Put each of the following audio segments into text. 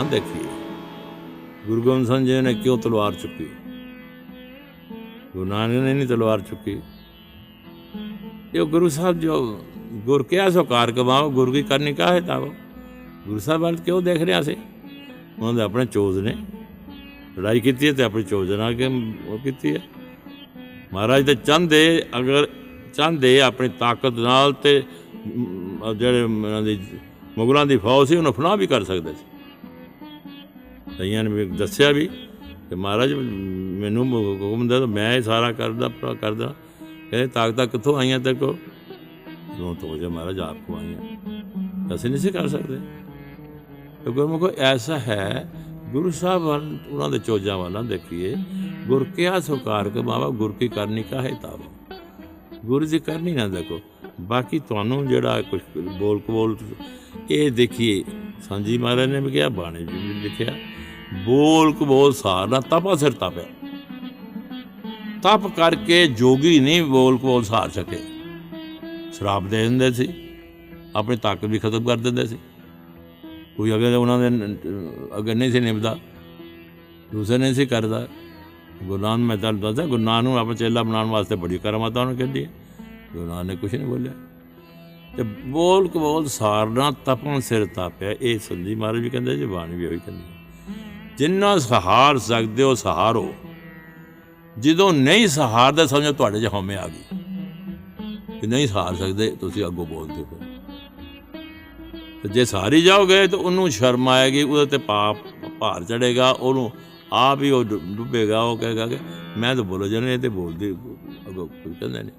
ਨਾ ਦੇਖੀਏ ਗੁਰੂ ਗੋਬਿੰਦ ਸਿੰਘ ਜੀ ਨੇ ਕਿਉਂ ਤਲਵਾਰ ਚੁੱਕੀ? ਗੁਰੂ ਨਾਨਕ ਨੇ ਨਹੀਂ ਤਲਵਾਰ ਚੁੱਕੀ। ਇਹ ਗੁਰੂ ਸਾਹਿਬ ਜੋ ਗੁਰ ਕਿਆ ਸੋ ਕਾਰ ਕਮਾਓ ਗੁਰੂ ਕੀ ਕਰਨੀ ਕਾਹੇ ਤਾਵੋ? ਗੁਰੂ ਸਾਹਿਬ ਵੱਲ ਕਿਉਂ ਦੇਖ ਰਿਹਾ ਸੀ? ਉਹਨਾਂ ਦੇ ਆਪਣੇ ਚੋਜ ਨੇ। ਲੜਾਈ ਕੀਤੀ ਹੈ ਤੇ ਆਪਣੀ ਚੋਜ ਨਾਲ ਕਿ ਉਹ ਕੀਤੀ ਹੈ? ਮਹਾਰਾਜ ਤੇ ਚਾਹੁੰਦੇ, ਅਗਰ ਚਾਹੁੰਦੇ ਆਪਣੀ ਤਾਕਤ ਨਾਲ ਤੇ ਜਿਹੜੇ ਉਹਨਾਂ ਦੀ ਮੁਗਲਾਂ ਦੀ ਫੌਜ ਸੀ, ਉਹਨੂੰ ਫਨਾਹ ਵੀ ਕਰ ਸਕਦੇ ਸੀ। ਕਈਆਂ ਨੇ, ਵੀ ਦੱਸਿਆ ਵੀ ਕਿ ਮਹਾਰਾਜ ਮੈਨੂੰ ਹੁਕਮ ਦੇ ਮੈਂ ਇਹ ਸਾਰਾ ਕਰਦਾ ਕਰਦਾ। ਕਹਿੰਦੇ, ਤਾਕਤਾਂ ਕਿੱਥੋਂ ਆਈਆਂ ਤੇ ਕੋ ਨੂੰ ਤੋਂ ਜੇ ਮਹਾਰਾਜ ਆਪ ਕੋ ਆਈਆਂ। ਅਸੀਂ ਨਹੀਂ ਸੀ ਕਰ ਸਕਦੇ। ਤੇ ਗੁਰਮੁਖੋ ਐਸਾ ਹੈ, ਗੁਰੂ ਸਾਹਿਬ ਵੱਲ, ਉਹਨਾਂ ਦੇ ਚੋਜਾਂ ਵੱਲ ਦੇਖੀਏ। ਗੁਰ ਕਿਆ ਸੁਕਾਰ ਕੇ ਬਾਬਾ ਗੁਰ ਕੀ ਕਰਨੀ ਕਾਹੇ ਤਾਵੋ। ਗੁਰੂ ਜੀ ਕਰਨੀ ਨਾ ਦੇਖੋ। ਬਾਕੀ ਤੁਹਾਨੂੰ ਜਿਹੜਾ ਕੁਝ ਬੋਲ ਕਬੋਲ ਇਹ ਦੇਖੀਏ। ਸੰਜੀ ਮਹਾਰਾਜ ਨੇ ਵੀ ਕਿਹਾ, ਬਾਣੀ ਜੀ ਵੀ ਲਿਖਿਆ। ਬੋਲ ਕਬੋਲ ਸਾਰ ਨਾ ਤਪਾ ਸਿਰ ਤਪਿਆ ਤਪ ਕਰਕੇ ਜੋਗੀ ਨਹੀਂ ਬੋਲ ਕਬੋਲ ਸਾਰ ਸਕੇ। ਸ਼ਰਾਬ ਦੇ ਦਿੰਦੇ ਸੀ, ਆਪਣੀ ਤਾਕਤ ਵੀ ਖਤਮ ਕਰ ਦਿੰਦੇ ਸੀ। ਕੋਈ ਅਗੇ ਉਹਨਾਂ ਦੇ ਨ- ਨਹੀਂ ਸੀ ਨਿਭਦਾ, ਦੂਸਰੇ ਨਹੀਂ ਸੀ ਕਰਦਾ। ਗੁਰੂ ਨਾਨਕ, ਮੈਂ ਤੁਹਾਨੂੰ ਦੱਸਦਾ, ਗੁਰੂ ਨਾਨਕ ਨੂੰ ਆਪਣਾ ਚੇਲਾ ਬਣਾਉਣ ਵਾਸਤੇ ਬੜੀ ਕਰਮਾਤਾ ਉਹਨੇ ਕਹਿੰਦੀ ਹੈ। ਗੁਰੂ ਨਾਨਕ ਨੇ ਕੁਝ ਨਹੀਂ ਬੋਲਿਆ। ਤੇ ਬੋਲ ਕਬੋਲ ਸਾਰਨਾ ਤਪਨ ਸਿਰ ਤਾਪਿਆ, ਇਹ ਸੰਜੀ ਮਹਾਰਾਜ ਵੀ ਕਹਿੰਦੇ ਜੀ ਬਾਣੀ ਵੀ ਉਹੀ ਕਹਿੰਦੇ ਜਿੰਨਾ ਸਹਾਰ ਸਕਦੇ ਹੋ ਸਹਾਰੋ। ਜਦੋਂ ਨਹੀਂ ਸਹਾਰਦਾ ਸਮਝੋ ਤੁਹਾਡੇ 'ਚ ਹਉਮੈ ਆ ਗਈ। ਕਿ ਨਹੀਂ ਸਹਾਰ ਸਕਦੇ, ਤੁਸੀਂ ਅੱਗੋਂ ਬੋਲਦੇ ਹੋ। ਤੇ ਜੇ ਸਾਰੀ ਜਾਓਗੇ ਤਾਂ ਉਹਨੂੰ ਸ਼ਰਮ ਆਏਗੀ, ਉਹਦੇ ਤੇ ਪਾਪ, ਭਾਰ ਚੜੇਗਾ ਉਹਨੂੰ ਆਪ ਹੀ ਉਹ ਡੁੱਬੇਗਾ, ਉਹ ਕਹੇਗਾ ਕਿ ਮੈਂ ਤਾਂ ਬੋਲ ਜਨੇ ਤੇ ਬੋਲਦੇ ਅੱਗੋਂ ਕੋਈ ਕਹਿੰਦਾ ਨਹੀਂ।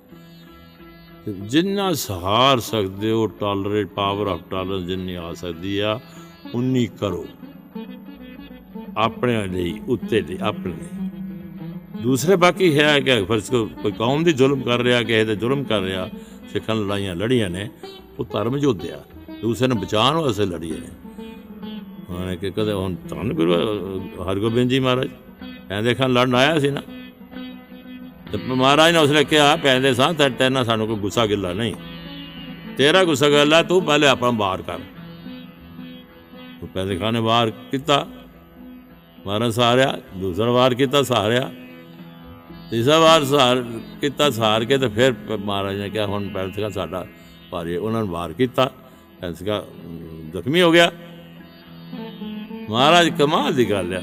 ਜਿੰਨਾ ਸਹਾਰ ਸਕਦੇ ਹੋ ਟਾਲਰੇਟ ਪਾਵਰ ਆਫ ਟਾਲਰੈਂਸ ਜਿੰਨੀ ਆ ਸਕਦੀ ਆ, ਉਨੀ ਕਰੋ। ਆਪਣੇ ਲਈ, ਉੱਤੇ ਲਈ, ਆਪਣੇ ਲਈ। ਦੂਸਰੇ ਬਾਕੀ ਹੈ ਕਿ ਫਰਜ਼ ਕੋ ਕੋਈ ਕੌਮ ਦੀ ਜ਼ੁਲਮ ਕਰ ਰਿਹਾ, ਕਿਸੇ ਤੇ ਜ਼ੁਲਮ ਕਰ ਰਿਹਾ, ਸਿੱਖਾਂ ਨਾਲ ਲੜਾਈਆਂ ਲੜੀਆਂ ਨੇ, ਉਹ ਧਰਮ ਯੋਧਿਆ। ਦੂਸਰੇ ਨੂੰ ਬਚਾਉਣ ਵਾਸਤੇ ਲੜੀਆਂ ਨੇ। ਉਹਨੇ ਕਿ ਕਦੇ ਹੁਣ ਧੰਨ ਗੁਰੂ ਹਰਗੋਬਿੰਦ ਜੀ ਮਹਾਰਾਜ ਕਹਿੰਦੇ ਖਾਨ ਲੜਨ ਆਇਆ ਸੀ ਨਾ। ਤੇ ਮਹਾਰਾਜ ਨੇ ਉਸਨੇ ਕਿਹਾ, ਪੈਂਦੇ ਸਾਂ, ਤੇ ਤੇਨਾਂ ਸਾਨੂੰ ਕੋਈ ਗੁੱਸਾ ਗਿੱਲਾ ਨਹੀਂ। ਤੇਰਾ ਗੁੱਸਾ ਗਿੱਲਾ, ਤੂੰ ਪਹਿਲੇ ਆਪਾਂ ਬਾਹਰ ਕਰ। ਉਹ ਪਹਿਲੇ ਖਾਨ ਨੇ ਵਾਰ ਕੀਤਾ। ਮਹਾਰਾਜ ਸਾਰਿਆ, ਦੂਸਰਾ ਵਾਰ ਕੀਤਾ, ਸਾਰਿਆ। ਤੀਸਰਾ ਵਾਰ ਸਾਰ ਕੀਤਾ, ਸਾਰ ਕੇ ਤੇ ਫਿਰ ਮਹਾਰਾਜ ਨੇ ਕਿਹਾ, ਹੁਣ ਪੈਲਸਕਾ ਸਾਡਾ ਭਾਰੀ, ਉਹਨਾਂ ਨੂੰ ਵਾਰ ਕੀਤਾ। ਪੈਲਸਕਾ ਜ਼ਖਮੀ ਹੋ ਗਿਆ। ਮਹਾਰਾਜ ਕਮਾਲ ਦੀ ਗੱਲ ਆ।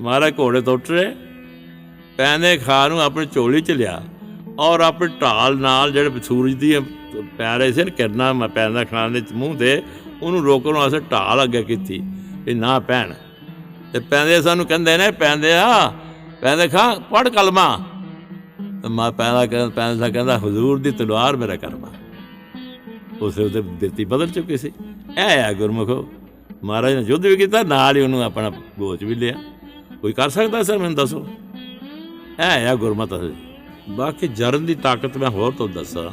ਮਹਾਰਾਜ ਘੋੜੇ ਤੋਂ ਉਤਰੇ ਪੈਨੇ ਖਾ ਨੂੰ ਆਪਣੀ ਚੋਲੀ ਚ ਲਿਆ ਔਰ ਆਪਣੀ ਢਾਲ ਨਾਲ ਜਿਹੜੇ ਸੂਰਜ ਦੀ ਪੈ ਰਹੇ ਸੀ ਕਿਰਨਾ ਕਿਰਨਾਂ ਮ- ਪੈਂਦਾ ਖਾਨ ਦੇ ਮੂੰਹ ਤੇ, ਉਹਨੂੰ ਰੋਕਣ ਵਾਸਤੇ ਢਾਲ ਅੱਗੇ ਕੀਤੀ। ਇਹ ਨਾ ਪੈਣ ਤੇ ਪੈਂਦੇ ਸਾਨੂੰ ਕਹਿੰਦੇ ਨੇ, ਪੈਂਦੇ ਆ, ਪੈਂਦੇ ਖਾਂ ਪੜ ਕਲਮਾ। ਤੇ ਮਾ ਪੈਂਦਾ ਕਹਿੰਦਾ ਪੈਂਦਾ ਕਹਿੰਦਾ, ਹਜ਼ੂਰ ਦੀ ਤਲਵਾਰ ਮੇਰਾ ਕਰਮਾ। ਉਸੇ ਉਹਦੇ ਦਿੱਤੀ ਬਦਲ ਚੁੱਕੀ ਸੀ। ਇਹ ਆ ਗੁਰਮੁਖੋ, ਮਹਾਰਾਜ ਨੇ ਯੁੱਧ ਵੀ ਕੀਤਾ, ਨਾਲ ਹੀ ਉਹਨੂੰ ਆਪਣਾ ਗੋਚ ਵੀ ਲਿਆ। ਕੋਈ ਕਰ ਸਕਦਾ ਸਰ, ਮੈਨੂੰ ਦੱਸੋ? ਇਹ ਆ ਗੁਰਮਤ ਬਾਕੀ ਜਰਨ ਦੀ ਤਾਕਤ ਮੈਂ ਹੋਰ ਤੋਂ ਦੱਸਾਂ।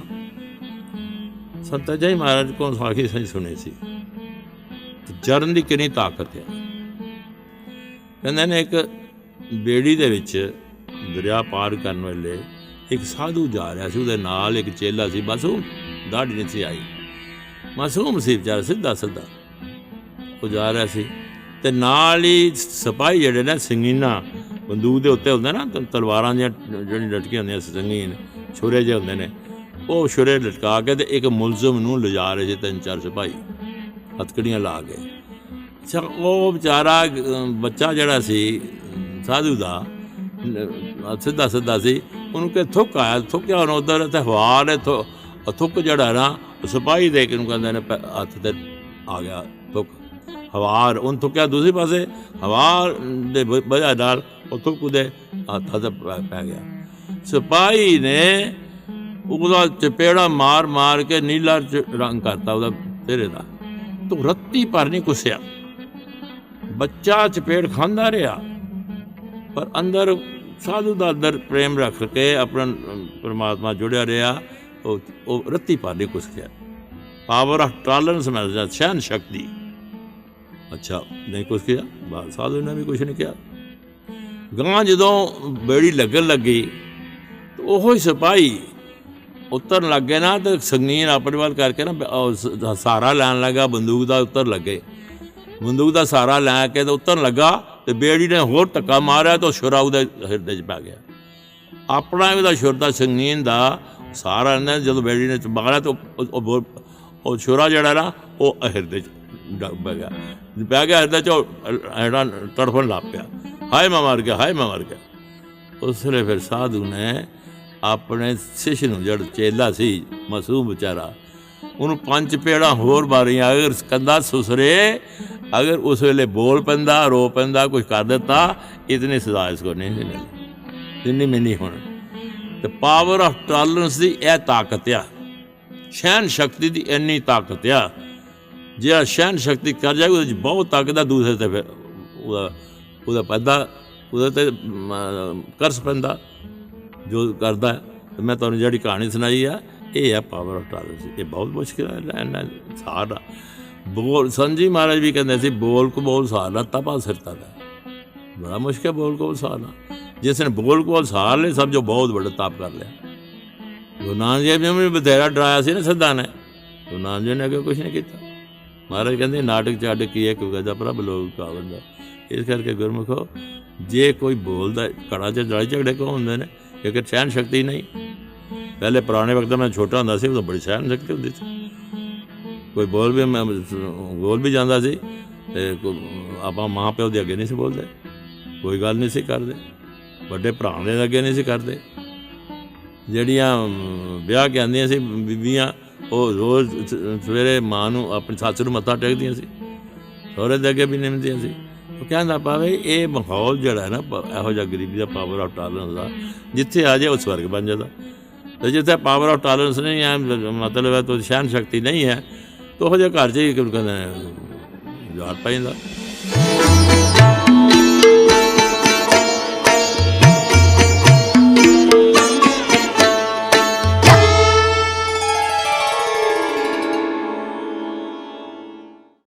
ਸੰਤ ਜੀ ਮਹਾਰਾਜ ਕੋਲ ਸਾਖੀ ਸਹੀ ਸੁਣੀ ਸੀ। ਜਰਨ ਦੀ ਕਿੰਨੀ ਤਾਕਤ ਹੈ। ਕਹਿੰਦੇ ਨੇ ਇੱਕ ਬੇੜੀ ਦੇ ਵਿੱਚ ਦਰਿਆ ਪਾਰ ਕਰਨ ਵੇਲੇ ਇੱਕ ਸਾਧੂ ਜਾ ਰਿਹਾ ਸੀ, ਉਹਦੇ ਨਾਲ ਇੱਕ ਚੇਲਾ ਸੀ ਬਸ ਉਹ ਦਾੜੀ ਨਹੀਂ ਸੀ ਆਈ। ਮਾਸੂਮ ਸੀ ਵਿਚਾਰਾ ਸਿੱਧਾ ਸਿੱਧਾ। ਉਹ ਜਾ ਰਿਹਾ ਸੀ ਤੇ ਨਾਲ ਹੀ ਸਿਪਾਹੀ ਜਿਹੜੇ ਨੇ, ਸਿੰਗੀਨਾ ਬੰਦੂਕ ਦੇ ਉੱਤੇ ਹੁੰਦੇ ਨਾ ਤਲਵਾਰਾਂ ਦੀਆਂ ਜਿਹੜੀਆਂ ਲਟਕੀਆਂ ਹੁੰਦੀਆਂ ਸੰਗੀਨ, ਛੁਰੇ ਜਿਹੇ ਹੁੰਦੇ ਨੇ, ਉਹ ਛੁਰੇ ਲਟਕਾ ਕੇ ਤੇ ਇੱਕ ਮੁਲਜ਼ਮ ਨੂੰ ਲਿਜਾ ਰਹੇ ਸੀ ਤਿੰਨ ਚਾਰ ਸਿਪਾਹੀ, ਹਥਕੜੀਆਂ ਲਾ ਕੇ। ਅੱਛਾ, ਉਹ ਵਿਚਾਰਾ ਬੱਚਾ ਜਿਹੜਾ ਸੀ, ਸਾਧੂ ਦਾ ਸਿੱਧਾ ਸਿੱਧਾ ਸੀ, ਉਹਨੂੰ ਕਿ ਥੁੱਕ ਆਇਆ, ਥੁੱਕਿਆ ਉਹਨੂੰ ਉਧਰ ਤੇ ਹਵਾ ਨੇ ਥੁੱਕ ਜਿਹੜਾ ਨਾ ਸਿਪਾਹੀ ਦੇ ਕੇ ਉਹਨੂੰ ਕਹਿੰਦੇ ਨੇ, ਪੈ- ਹੱਥ ਤੇ ਆ ਗਿਆ, ਥੁੱਕ। ਹਵਾਰ ਉਹਨ ਥੁੱਕਿਆ ਦੂਸਰੇ ਪਾਸੇ ਹਵਾਰ ਦੇ ਵਜ੍ਹਾ ਨਾਲ ਉਹ ਥੁੱਕ ਉਹਦੇ ਹੱਥ ਤੇ ਪੈ- ਪੈ ਗਿਆ। ਸਿਪਾਹੀ ਨੇ ਉਹਦਾ ਚਪੇੜਾ ਮਾਰ ਮਾਰ ਕੇ ਨੀਲਾ ਚ ਰੰਗ ਕਰਤਾ, ਉਹਦਾ ਤੇਰੇ ਦਾ। ਤੂੰ ਰੱਤੀ ਭਰ ਨਹੀਂ ਕੁਸਿਆ। ਬੱਚਾ ਚਪੇੜ ਖਾਂਦਾ ਰਿਹਾ। ਪਰ ਅੰਦਰ ਸਾਧੂ ਦਾ ਅੰਦਰ ਪ੍ਰੇਮ ਰੱਖ ਕੇ ਆਪਣਾ ਅਮ, ਪ੍ਰਮਾਤਮਾ ਜੁੜਿਆ ਰਿਹਾ ਉਹ ਉਹ ਰੱਤੀ ਪਰ ਕੁਛ ਗਿਆ ਪਾਵਰ ਆਫ ਟਾਲਰੈਂਸ ਮਿਲਦਾ ਸਹਿਨ ਸ਼ਕਤੀ। ਅੱਛਾ ਨਹੀਂ ਕੁਛ ਕਿਹਾ ਬਾਦ ਸਾਧੂ ਨੇ ਵੀ ਕੁਛ ਨਹੀਂ ਕਿਹਾ। ਗਾਂ ਜਦੋਂ ਬੇੜੀ ਲੱਗਣ ਲੱਗੀ ਤੇ ਉਹੋ ਹੀ ਸਿਪਾਹੀ ਉਤਰਨ ਲੱਗੇ ਨਾ ਤੇ ਸੰਗੀਨ ਆਪਣੇ ਵੱਲ ਕਰਕੇ ਨਾ ਸਹਾਰਾ ਲੈਣ ਲੱਗਾ ਬੰਦੂਕ ਦਾ ਉੱਤਰ ਲੱਗੇ। ਬੰਦੂਕ ਦਾ ਸਹਾਰਾ ਲੈ ਕੇ ਤੇ ਉਤਰਨ ਲੱਗਾ ਤੇ ਬੇੜੀ ਨੇ ਹੋਰ ਧੱਕਾ ਮਾਰਿਆ ਤੇ ਉਹ ਛੁਰਾ ਉਹਦੇ ਹਿਰਦੇ 'ਚ ਪੈ ਗਿਆ। ਆਪਣਾ ਉਹਦਾ ਛੁਰਦਾ ਸੰਗੀਨ ਦਾ ਸਾਰਾ ਨੇ ਜਦੋਂ ਬੇੜੀ ਨੇ ਮਾਰਿਆ ਤੇ ਉਹ- ਉਹ- ਛੁਰਾ ਜਿਹੜਾ ਨਾ, ਉਹ ਹਿਰਦੇ 'ਚ ਡ- ਪੈ ਗਿਆ। ਪੈ ਗਿਆ ਹਿਰਦੇ 'ਚ, ਉਹ ਤੜਫਣ ਲੱਗ ਪਿਆ। ਹਾਏ ਮੈਂ ਮਰ ਗਿਆ, ਹਾਏ ਮੈਂ ਮਰ ਗਿਆ। ਉਸ ਫਿਰ ਸਾਧੂ ਨੇ ਆਪਣੇ ਸਿਸ਼ ਨੂੰ ਜੜ ਚੇਲਾ ਸੀ, ਮਾਸੂਮ ਵਿਚਾਰਾ, ਉਹਨੂੰ ਪੰਜ ਪੇੜਾ ਹੋਰ ਮਾਰੀਆਂ। ਅਗਰ ਕੰਦਾ ਸੁਸਰੇ ਅਗਰ ਉਸ ਵੇਲੇ ਬੋਲ ਪੈਂਦਾ, ਰੋ ਪੈਂਦਾ ਕੁਝ ਕਰ ਦਿੱਤਾ, ਇਤਨੀ ਸਜ਼ਾ ਇਸ ਕੋ ਨਹੀਂ ਸੀ ਮਿਲਣੀ ਜਿੰਨੀ ਤੇ ਪਾਵਰ ਆਫ ਟਾਲਰੈਂਸ ਦੀ ਇਹ ਤਾਕਤ ਆ। ਸਹਿਨ ਸ਼ਕਤੀ ਦੀ ਇੰਨੀ ਤਾਕਤ ਆ। ਜਿਹੜਾ ਸਹਿਨ ਸ਼ਕਤੀ ਕਰ ਜਾਏ ਉਹਦੇ ਵਿੱਚ ਬਹੁਤ ਤਾਕਤ ਆ, ਦੂਸਰੇ ਤੇ ਫਿਰ ਉਹਦਾ ਉਹਦਾ ਪੈਦਾ, ਉਹਦੇ ਤੇ ਕਰਸ ਪੈਂਦਾ, ਜੋ ਕਰਦਾ। ਤੇ ਮੈਂ ਤੁਹਾਨੂੰ ਜਿਹੜੀ ਕਹਾਣੀ ਸੁਣਾਈ ਆ, ਇਹ ਆ ਪਾਵਰ ਆਫ ਟਾਲਰੈਂਸ ਇਹ ਬਹੁਤ ਮੁਸ਼ਕਿਲ ਹੈ ਲੈਣਾ ਸਾਰਾ ਬੋਲ, ਸੰਜੀ ਮਹਾਰਾਜ ਵੀ ਕਹਿੰਦੇ ਸੀ, ਬੋਲ ਕੋ ਬੋਲ ਸਾਰਨਾ ਤਪਾ ਸਿਰਤਾ ਦਾ ਬੜਾ ਮੁਸ਼ਕਿਲ ਬੋਲ ਕੋ ਸਾਰਨਾ ਜਿਸ ਨੇ ਬੋਲ ਕੋ ਸਾਰ ਲੈ ਸਭ ਜੋ ਬਹੁਤ ਵੱਡਾ ਤਾਪ ਕਰ ਲਿਆ। ਗੁਰੂ ਨਾਨਕ ਦੇਵ ਜੀ ਨੇ ਵੀ ਬਥੇਰਾ ਡਰਾਇਆ ਸੀ ਨਾ ਸਿੱਧਾ ਨੇ। ਗੁਰੂ ਨਾਨਕ ਜੀ ਨੇ ਅੱਗੇ ਕੁਝ ਨਹੀਂ ਕੀਤਾ। ਮਹਾਰਾਜ ਕਹਿੰਦੇ, ਨਾਟਕ ਛੱਡ ਕੀ ਹੈ ਕਿਉਂਕਿ ਪ੍ਰਭ ਲੋਕ ਕਾਵੰਦਾ ਇਸ ਕਰਕੇ ਗੁਰਮੁਖੋ, ਜੇ ਕੋਈ ਬੋਲਦਾ ਕੜਾ ਚ ਲੜਾਈ ਝਗੜੇ ਕੋ ਹੁੰਦੇ ਨੇ? ਕਿਉਂਕਿ ਸਹਿਣ ਸ਼ਕਤੀ ਨਹੀਂ। ਪਹਿਲੇ ਪੁਰਾਣੇ ਵਕਤ ਮੈਂ ਛੋਟਾ ਹੁੰਦਾ ਸੀ, ਉਦੋਂ ਬੜੀ ਸਹਿਣ ਸ਼ਕਤੀ ਹੁੰਦੀ ਸੀ। ਕੋਈ ਬੋਲ ਵੀ, ਮੈਂ ਬੋਲ ਵੀ ਜਾਂਦਾ ਸੀ। ਤੇ ਆਪਾਂ ਮਾਂ ਪਿਓ ਦੇ ਅੱਗੇ ਨਹੀਂ ਸੀ ਬੋਲਦੇ। ਕੋਈ ਗੱਲ ਨਹੀਂ ਸੀ ਕਰਦੇ। ਵੱਡੇ ਭਰਾ ਦੇ ਅੱਗੇ ਨਹੀਂ ਸੀ ਕਰਦੇ। ਜਿਹੜੀਆਂ ਵਿਆਹ ਕੇ ਆਉਂਦੀਆਂ ਸੀ ਬੀਬੀਆਂ, ਉਹ ਰੋਜ਼ ਸਵੇਰੇ ਮਾਂ ਨੂੰ ਆਪਣੀ ਸੱਸ ਨੂੰ ਮੱਥਾ ਟੇਕਦੀਆਂ ਸੀ। ਸਹੁਰੇ ਦੇ ਅੱਗੇ ਵੀ ਨਿਮਦੀਆਂ ਸੀ। ਉਹ ਕਹਿੰਦਾ ਪਾਵੇ ਇਹ ਮਾਹੌਲ ਜਿਹੜਾ ਹੈ ਨਾ ਇਹੋ ਜਿਹਾ ਗਰੀਬੀ ਦਾ ਪਾਵਰ ਆਫ ਟਾਲਰੈਂਸ ਦਾ, ਜਿੱਥੇ ਆ ਜਾਏ ਉਹ ਸਵਰਗ ਬਣ ਜਾਂਦਾ। ਤੇ ਜਿੱਥੇ ਪਾਵਰ ਆਫ ਟਾਲਰੈਂਸ ਨਹੀਂ ਹੈ, ਮਤਲਬ ਹੈ ਤੋਂ ਸਹਿਨ ਸ਼ਕਤੀ ਨਹੀਂ ਹੈ ਤਾਂ ਉਹ ਜਿਹੇ ਘਰ 'ਚ ਹੀ ਕਿਉਂ ਕਹਿੰਦਾ ਨੇ ਯਾਰ ਪੈਂਦਾ।